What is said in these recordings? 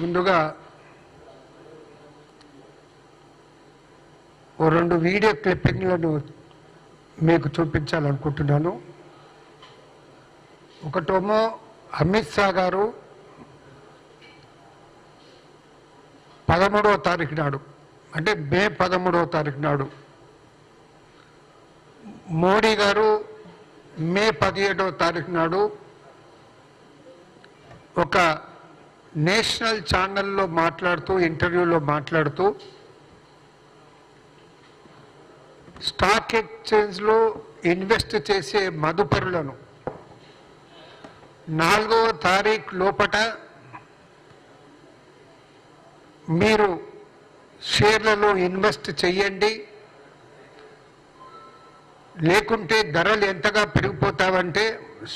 ముందుగా ఓ రెండు వీడియో క్లిప్పింగ్లను మీకు చూపించాలనుకుంటున్నాను. ఒకటేమో అమిత్ షా గారు పదమూడవ తారీఖు నాడు అంటే మే పదమూడవ తారీఖు నాడు మోడీ గారు మే పదిహేడవ తారీఖు నాడు ఒక నేషనల్ ఛానల్లో మాట్లాడుతూ ఇంటర్వ్యూలో మాట్లాడుతూ స్టాక్ ఎక్స్చేంజ్లో ఇన్వెస్ట్ చేసే మదుపరులను నాలుగవ తారీఖు లోపట మీరు షేర్లలో ఇన్వెస్ట్ చేయండి లేకుంటే ధరలు ఎంతగా పెరిగిపోతావంటే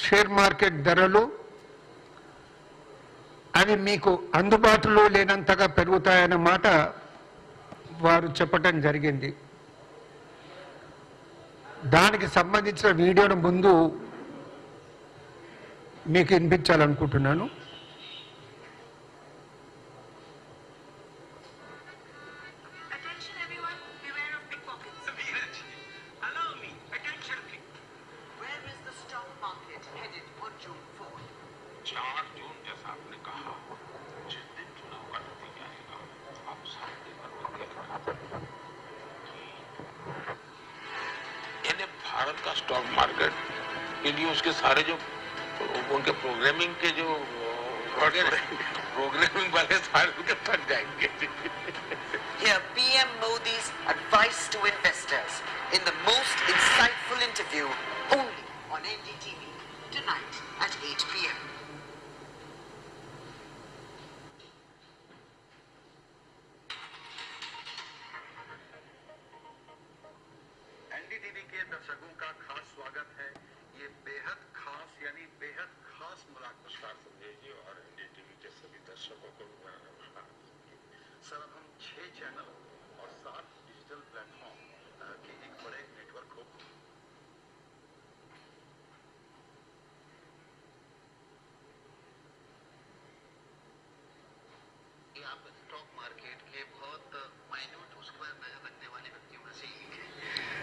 షేర్ మార్కెట్ ధరలు అవి మీకు అందుబాటులో లేనంతగా పెరుగుతాయన్న మాట వారు చెప్పటం జరిగింది. దానికి సంబంధించిన వీడియోను ముందు మీకు వినిపించాలనుకుంటున్నాను. यानी उसके सारे जो उनके प्रोग्रामिंग के जो प्रोग्रामिंग वाले सारे उनके थक जाएँगे Hear PM Modi's advice to investors in the most insightful interview only on NDTV tonight at 8 p.m. NDTV के दर्शकों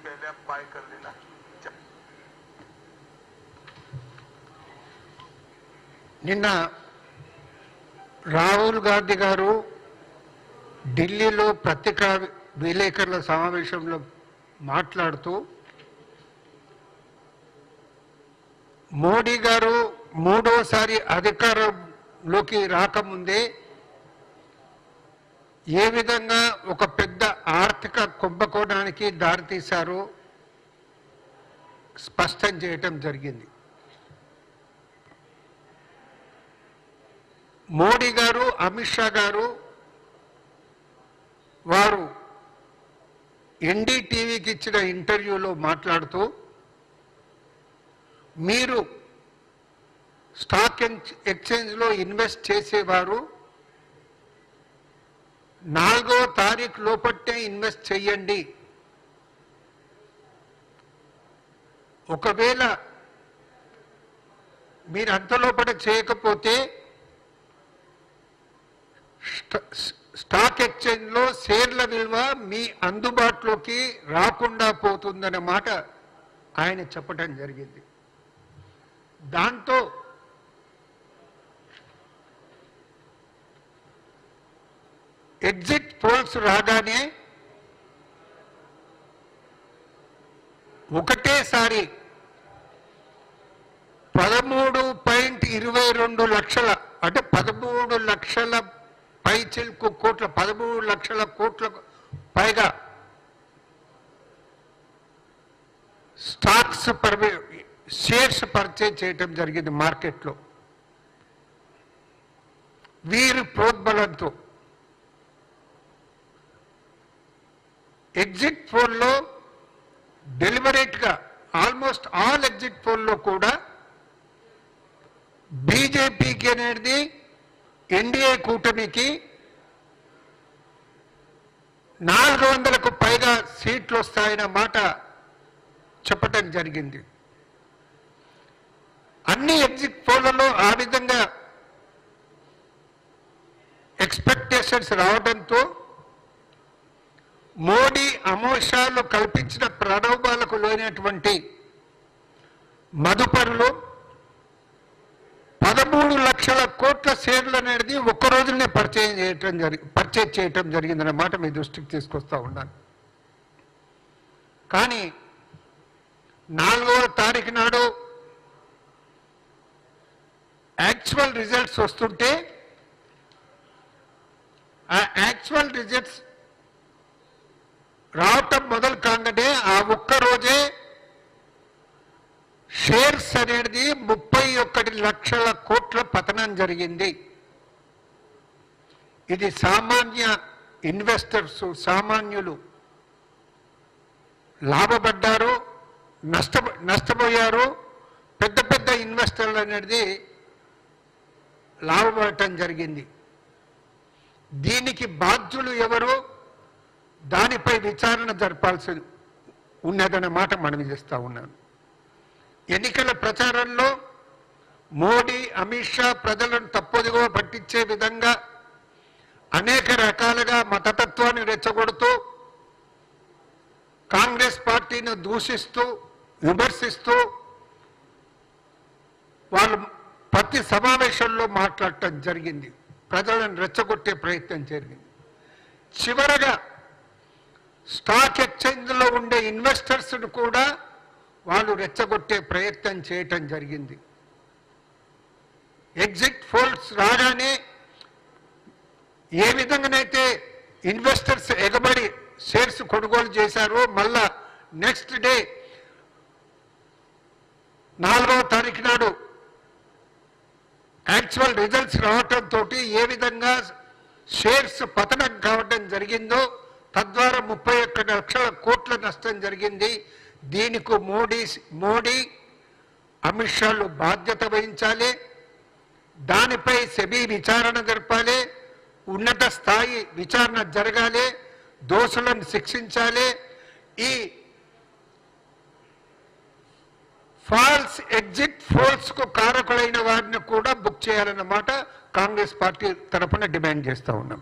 इस बात से जोड़ दिया गया कि बीजेपी की सीटें लोकसभा में कम आ रही हैं और इसी वजह से मार्केट बार बार क्रैश हो रहा है आपकी अपनी स्टडी क्या कहती है देखिए सोलह बार इससे भी बड़े फोर्सेस स्टॉक मार्केट में लगा है। इसको चुनाव के साथ जोड़ना नहीं चाहिए खैर अफवाहों के कारण ऐसा हुआ भी होगा సో तो छह जून के पहले आप बाय कर लेना चा- నిన్న రాహుల్ గాంధీ గారు ఢిల్లీలో పత్రికా విలేకరుల సమావేశంలో మాట్లాడుతూ మోడీ గారు మూడోసారి అధికారంలోకి రాకముందే ఏ విధంగా ఒక పెద్ద ఆర్థిక కుంభకోణానికి దారితీశారో స్పష్టం చేయటం జరిగింది. మోడీ గారు అమిత్ షా గారు వారు ఎన్డీటీవీకి ఇచ్చిన ఇంటర్వ్యూలో మాట్లాడుతూ మీరు స్టాక్ ఎక్స్చేంజ్లో ఇన్వెస్ట్ చేసేవారు నాలుగో తారీఖు లోపట్టే ఇన్వెస్ట్ చేయండి ఒకవేళ మీరు అంత లోపల చేయకపోతే స్టాక్ ఎక్స్చేంజ్లో షేర్ల విలువ మీ అందుబాటులోకి రాకుండా పోతుందన్న మాట ఆయన చెప్పటం జరిగింది. దాంతో ఎగ్జిట్ పోల్స్ రాగానే ఒకటేసారి పదమూడు పాయింట్ ఇరవై రెండు లక్షల అంటే పదమూడు లక్షల పైచిల్కు కోట్ల పదమూడు లక్షల కోట్ల పైగా స్టాక్స్ పర్వే షేర్స్ పర్చేజ్ చేయటం జరిగింది మార్కెట్లో. వీరి ప్రోద్బలంతో ఎగ్జిట్ ఫోన్లో డెలిబరేట్గా ఆల్మోస్ట్ ఆల్ ఎగ్జిట్ పోల్లో కూడా బీజేపీకి అనేది ఎన్డీఏ కూటమికి నాలుగు వందలకు పైగా సీట్లు వస్తాయన్న మాట చెప్పటం జరిగింది. అన్ని ఎగ్జిట్ పోలలో ఆ విధంగా ఎక్స్పెక్టేషన్స్ రావడంతో మోడీ అమోషాలు కల్పించిన ప్రలోభాలకు లేనటువంటి మదుపరులు పదమూడు లక్షల కోట్ల షేర్లు అనేది ఒక్క రోజునే పరిచయం చేయటం జరిగి పర్చేజ్ చేయటం జరిగిందనే మాట మీ దృష్టికి తీసుకొస్తా ఉన్నాను. కానీ నాలుగవ తారీఖు నాడు యాక్చువల్ రిజల్ట్స్ వస్తుంటే ఆ యాక్చువల్ రిజల్ట్స్ రావటం మొదలు కాగానే ఆ ఒక్క రోజే షేర్స్ అనేది ముప్పై ఒకటి లక్షల కోట్ల పతనం జరిగింది. ఇది సామాన్య ఇన్వెస్టర్స్ సామాన్యులు లాభపడ్డారు నష్ట నష్టపోయారు. పెద్ద పెద్ద ఇన్వెస్టర్లు అనేది లాభపడటం జరిగింది. దీనికి బాధ్యులు ఎవరు? దానిపై విచారణ జరపాల్సి ఉన్నదన్న మాట మనవి చేస్తా ఉన్నాను. ఎన్నికల ప్రచారంలో మోడీ అమిత్ షా ప్రజలను తప్పుదిగో పట్టించే విధంగా అనేక రకాలుగా మతతత్వాన్ని రెచ్చగొడుతూ కాంగ్రెస్ పార్టీని దూషిస్తూ విమర్శిస్తూ వాళ్ళు ప్రతి సమావేశంలో మాట్లాడటం జరిగింది. ప్రజలను రెచ్చగొట్టే ప్రయత్నం జరిగింది. చివరగా స్టాక్ ఎక్స్చేంజ్లో ఉండే ఇన్వెస్టర్స్ను కూడా వాళ్ళు రెచ్చగొట్టే ప్రయత్నం చేయటం జరిగింది. ఎగ్జిట్ ఫోల్స్ రాగానే ఏ విధంగానైతే ఇన్వెస్టర్స్ ఎగబడి షేర్స్ కొనుగోలు చేశారో మళ్ళా నెక్స్ట్ డే నాలుగవ తారీఖు నాడు యాక్చువల్ రిజల్ట్స్ రావటంతో ఏ విధంగా షేర్స్ పతనం కావడం జరిగిందో తద్వారా ముప్పై ఒక్క లక్షల కోట్ల నష్టం జరిగింది. దీనికి మోడీ మోడీ అమిత్ షాలు బాధ్యత వహించాలి. దానిపై సెబీ విచారణ జరపాలి. ఉన్నత స్థాయి విచారణ జరగాలి. దోషులను శిక్షించాలి. ఈ ఫాల్స్ ఎగ్జిట్ ఫోల్స్కు కారకులైన వారిని కూడా బుక్ చేయాలన్నమాట కాంగ్రెస్ పార్టీ తరఫున డిమాండ్ చేస్తూ ఉన్నాం.